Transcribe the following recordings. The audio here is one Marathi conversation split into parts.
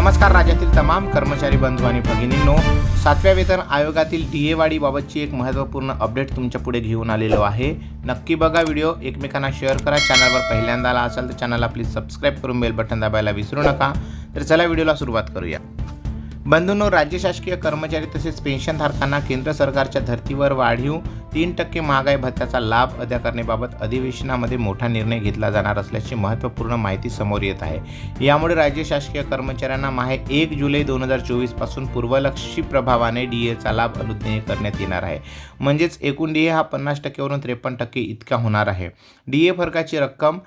नमस्कार राज्यातील तमाम कर्मचारी बंधू आणि भगिनींनो सातव्या वेतन आयोगातील डी एक महत्त्वपूर्ण अपडेट तुमच्यापुढे घेऊन आलेलो आहे. नक्की बघा व्हिडिओ एकमेकांना शेअर करा. चॅनलवर पहिल्यांदा आला असाल तर चॅनलला प्लीज सबस्क्राईब करून बेल बटन दाबायला विसरू नका. तर चला व्हिडिओला सुरुवात करूया. बंधूंनो राज्य शासकीय कर्मचारी तसेच पेन्शनधारकांना केंद्र सरकारच्या धर्तीवर वाढीव तीन टक्के महागाई भत्त्याचा लाभ अदा करण्याबाबत अधिवेशनामध्ये मोठा निर्णय घेतला जाणार असल्याची महत्त्वपूर्ण माहिती समोर येत आहे. यामुळे राज्य शासकीय कर्मचाऱ्यांना माहे एक जुलै दोन हजार चोवीसपासून पूर्वलक्षी प्रभावाने डी एचा लाभ अनुज्ञेय करण्यात येणार आहे. म्हणजेच एकूण डी ए हा पन्नास टक्केवरून त्रेपन्न टक्के इतका होणार आहे. डी ए फरकाची रक्कम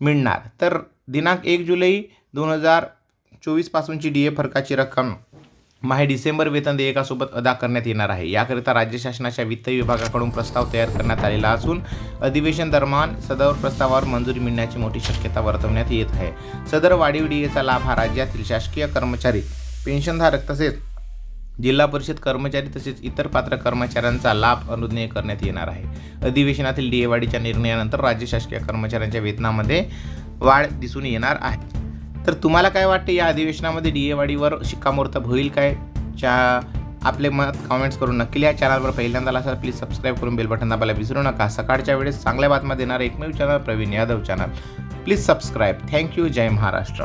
मिळणार. तर दिनांक एक जुलै दोन हजार चोवीसपासूनची डी ए फरकाची रक्कम माहे डिसेंबर वेतन देयकासोबत अदा करण्यात येणार आहे. याकरिता राज्य शासनाच्या वित्त विभागाकडून प्रस्ताव तयार करण्यात आलेला असून अधिवेशन दरम्यान सदर प्रस्तावावर मंजुरी मिळण्याची मोठी शक्यता वर्तवण्यात येत आहे. सदर वाढीव डीएचा लाभ हा राज्यातील शासकीय कर्मचारी पेन्शनधारक तसेच जिल्हा परिषद कर्मचारी तसेच इतर पात्र कर्मचाऱ्यांचा लाभ अनुज्ञेय करण्यात येणार आहे. अधिवेशनातील डी ए वाढीच्या निर्णयानंतर राज्य शासकीय कर्मचाऱ्यांच्या वेतनामध्ये वाढ दिसून येणार आहे. तर तुम्हाला काय वाटते या अधिवेशनामध्ये डी ए वाडीवर शिक्कामोर्तब होईल काय? च्या आपले मत कमेंट्स करून नक्की या चॅनलवर पहिल्यांदा असाल प्लीज सबस्क्राईब करून बेल बटन दाबायला विसरू नका. सकाळच्या वेळेस चांगल्या बातम्या देणारं एकमेव channel Praveen Yadav channel please subscribe thank you Jai Maharashtra.